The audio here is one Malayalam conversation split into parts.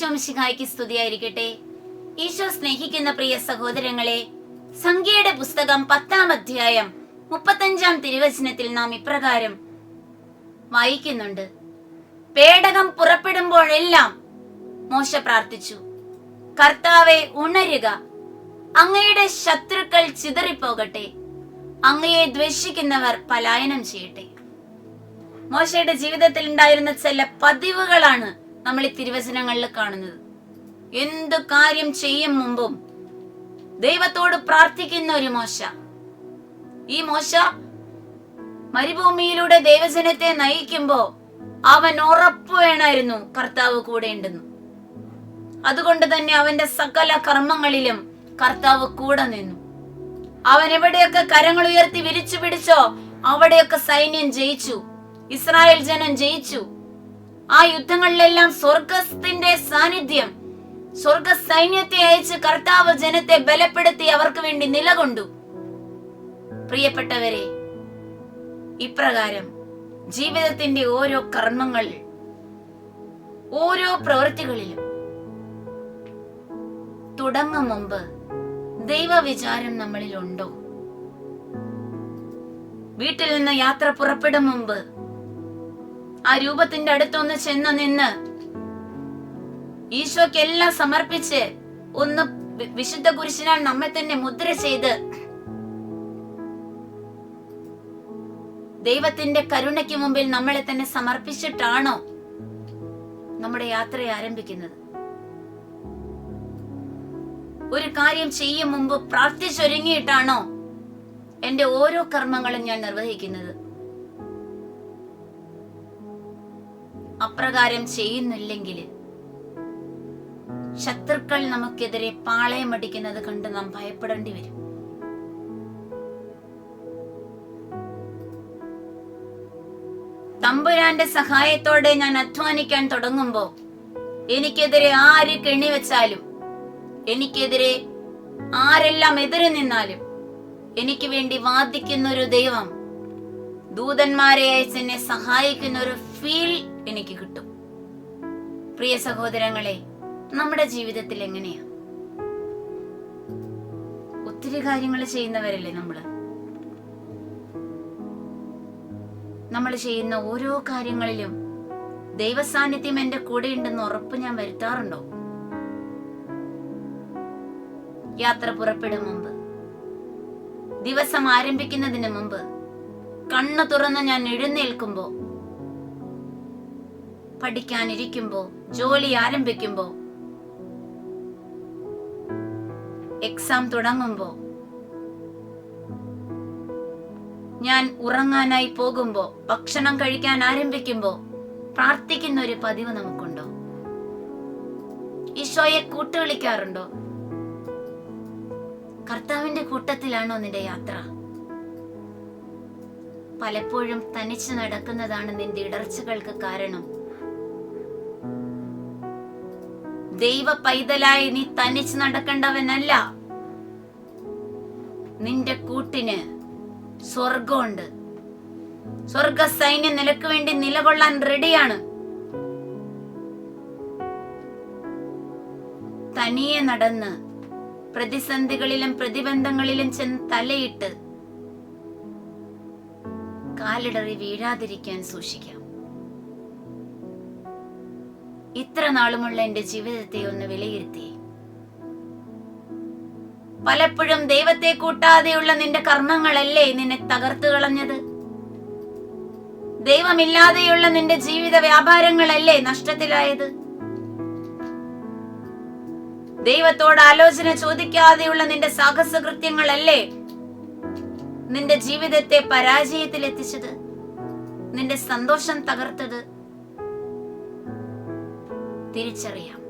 ഈശോ മിശിഹായ്ക്ക് സ്തുതിയായിരിക്കട്ടെ. ഈശോ സ്നേഹിക്കുന്ന പ്രിയ സഹോദരങ്ങളെ സംഖ്യയുടെ പുസ്തകം പത്താം അധ്യായം മുപ്പത്തഞ്ചാം തിരുവചനത്തിൽ നാം ഇപ്രകാരം വായിക്കുന്നുണ്ട്. പേടകം പുറപ്പെടുമ്പോഴെല്ലാം മോശ പ്രാർത്ഥിച്ചു. കർത്താവെ ഉണരുക. അങ്ങയുടെ ശത്രുക്കൾ ചിതറിപ്പോകട്ടെ. അങ്ങയെ ദ്വേഷിക്കുന്നവർ പലായനം ചെയ്യട്ടെ. മോശയുടെ ജീവിതത്തിൽ ഉണ്ടായിരുന്ന ചില പതിവുകളാണ് നമ്മൾ ഈ തിരുവചനങ്ങളിൽ കാണുന്നത്. എന്തു കാര്യം ചെയ്യും മുമ്പും ദൈവത്തോട് പ്രാർത്ഥിക്കുന്ന ഒരു മോശ. ഈ മോശ മരുഭൂമിയിലൂടെ ദൈവജനത്തെ നയിക്കുമ്പോ അവൻ ഉറപ്പു വേണമായിരുന്നു കർത്താവ് ഉണ്ടെന്നു. അതുകൊണ്ട് തന്നെ അവന്റെ സകല കർമ്മങ്ങളിലും കർത്താവ് കൂടെ നിന്നു. അവൻ എവിടെയൊക്കെ കരങ്ങൾ ഉയർത്തി വിരിച്ചു പിടിച്ചോ അവിടെയൊക്കെ സൈന്യം ജയിച്ചു. ഇസ്രായേൽ ജനം ജയിച്ചു. ആ യുദ്ധങ്ങളിലെല്ലാം സ്വർഗത്തിന്റെ സാന്നിധ്യം. സ്വർഗ സൈന്യത്തെ അയച്ച് കർത്താവ് ജനത്തെ ബലപ്പെടുത്തി അവർക്ക് വേണ്ടി നിലകൊണ്ടു. പ്രിയപ്പെട്ടവരെ ഇപ്രകാരം ജീവിതത്തിന്റെ ഓരോ കർമ്മങ്ങൾ ഓരോ പ്രവൃത്തികളിലും തുടങ്ങും മുമ്പ് ദൈവവിചാരം നമ്മളിൽ ഉണ്ടോ വീട്ടിൽ നിന്ന് യാത്ര പുറപ്പെടും മുമ്പ് ആ രൂപത്തിന്റെ അടുത്തൊന്ന് ചെന്ന് നിന്ന് ഈശോക്കെല്ലാം സമർപ്പിച്ച് ഒന്ന് വിശുദ്ധ കുരിശിനാൽ നമ്മെ തന്നെ മുദ്ര ചെയ്ത് ദൈവത്തിന്റെ കരുണയ്ക്ക് മുമ്പിൽ നമ്മളെ തന്നെ സമർപ്പിച്ചിട്ടാണോ നമ്മുടെ യാത്ര ആരംഭിക്കുന്നത്? ഒരു കാര്യം ചെയ്യും മുമ്പ് പ്രാർത്ഥിച്ചൊരുങ്ങിയിട്ടാണോ എന്റെ ഓരോ കർമ്മങ്ങളും ഞാൻ നിർവഹിക്കുന്നത്? അപ്രകാരം ചെയ്യുന്നില്ലെങ്കിൽ ശത്രുക്കൾ നമുക്കെതിരെ പാളയമടിക്കുന്നത് കണ്ട് നാം ഭയപ്പെടേണ്ടി വരും. തമ്പുരാന്റെ സഹായത്തോടെ ഞാൻ അധ്വാനിക്കാൻ തുടങ്ങുമ്പോ എനിക്കെതിരെ ആര് കെണിവെച്ചാലും എനിക്കെതിരെ ആരെല്ലാം എതിരെ നിന്നാലും എനിക്ക് വേണ്ടി വാദിക്കുന്ന ഒരു ദൈവം ദൂതന്മാരെ അയച്ച് എന്നെ സഹായിക്കുന്ന ഒരു ഫീൽ എനിക്ക് കിട്ടും. പ്രിയ സഹോദരങ്ങളെ നമ്മുടെ ജീവിതത്തിൽ എങ്ങനെയാ? ഒത്തിരി കാര്യങ്ങൾ ചെയ്യുന്നവരല്ലേ നമ്മൾ? നമ്മൾ ചെയ്യുന്ന ഓരോ കാര്യങ്ങളിലും ദൈവസാന്നിധ്യം എന്റെ കൂടെ ഉണ്ടെന്ന് ഉറപ്പ് ഞാൻ വരുത്താറുണ്ടോ? യാത്ര പുറപ്പെടും മുമ്പ് ദിവസം ആരംഭിക്കുന്നതിന് മുമ്പ് കണ്ണു തുറന്ന് ഞാൻ എഴുന്നേൽക്കുമ്പോ പഠിക്കാനിരിക്കുമ്പോ ജോലി ആരംഭിക്കുമ്പോ എക്സാം തുടങ്ങുമ്പോ ഞാൻ ഉറങ്ങാനായി പോകുമ്പോ ഭക്ഷണം കഴിക്കാൻ ആരംഭിക്കുമ്പോ പ്രാർത്ഥിക്കുന്ന ഒരു പതിവ് നമുക്കുണ്ടോ? ഈശോയെ കൂട്ടുവിളിക്കാറുണ്ടോ? കർത്താവിന്റെ കൂട്ടത്തിലാണോ നിന്റെ യാത്ര? പലപ്പോഴും തനിച്ച് നടക്കുന്നതാണ് നിന്റെ ഇടർച്ചകൾക്ക് കാരണം. ദൈവ പൈതലായി നീ തനിച്ച് നടക്കേണ്ടവനല്ല. നിന്റെ കൂട്ടിന് സ്വർഗമുണ്ട് സ്വർഗ സൈന്യം നിനക്ക് വേണ്ടി നിലകൊള്ളാൻ റെഡിയാണ് തനിയെ നടന്ന് പ്രതിസന്ധികളിലും പ്രതിബന്ധങ്ങളിലും ചെന്ന് തലയിട്ട് കാലിടറി വീഴാതിരിക്കാൻ സൂക്ഷിക്കാം. ഇത്ര നാളുമുള്ള എന്റെ ജീവിതത്തെ ഒന്ന് വിലയിരുത്തി. പലപ്പോഴും ദൈവത്തെ കൂട്ടാതെയുള്ള നിന്റെ കർമ്മങ്ങളല്ലേ നിന്നെ തകർത്തു കളഞ്ഞത്? ദൈവമില്ലാതെയുള്ള നിന്റെ ജീവിത വ്യാപാരങ്ങളല്ലേ നഷ്ടത്തിലായത്? ദൈവത്തോട് ആലോചന ചോദിക്കാതെയുള്ള നിന്റെ സാഹസ കൃത്യങ്ങളല്ലേ നിന്റെ ജീവിതത്തെ പരാജയത്തിൽ എത്തിച്ചത് നിന്റെ സന്തോഷം തകർത്തത്? തിരിച്ചറിയാം.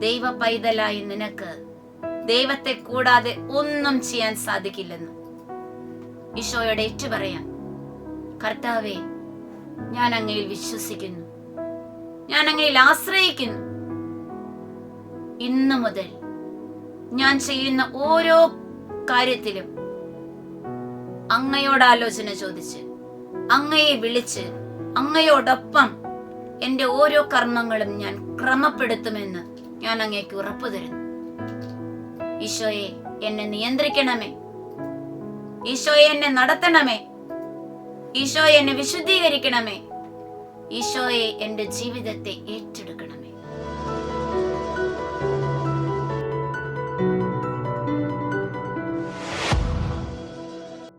ദൈവ പൈതലായി നിനക്ക് ദൈവത്തെ കൂടാതെ ഒന്നും ചെയ്യാൻ സാധിക്കില്ലെന്ന് ഈശോയോട് ഏറ്റുപറയാം. കർത്താവെ ഞാൻ അങ്ങയിൽ വിശ്വസിക്കുന്നു. ഞാൻ അങ്ങയിൽ ആശ്രയിക്കുന്നു. ഇന്നു മുതൽ ഞാൻ ചെയ്യുന്ന ഓരോ കാര്യത്തിലും അങ്ങയോട് ആലോചന ചോദിച്ച് അങ്ങയെ വിളിച്ച് അങ്ങയോടൊപ്പം എന്റെ ഓരോ കർമ്മങ്ങളും ഞാൻ ക്രമപ്പെടുത്തുമെന്ന് ഞാൻ അങ്ങേക്ക് ഉറപ്പു തരുന്നു. ഈശോയെ എന്നെ നിയന്ത്രിക്കണമേ. ഈശോയെ എന്നെ നടത്തണമേ. ഈശോയെ എന്നെ വിശുദ്ധീകരിക്കണമേ. ഈശോയെ എന്റെ ജീവിതത്തെ ഏറ്റെടുക്കണമേ.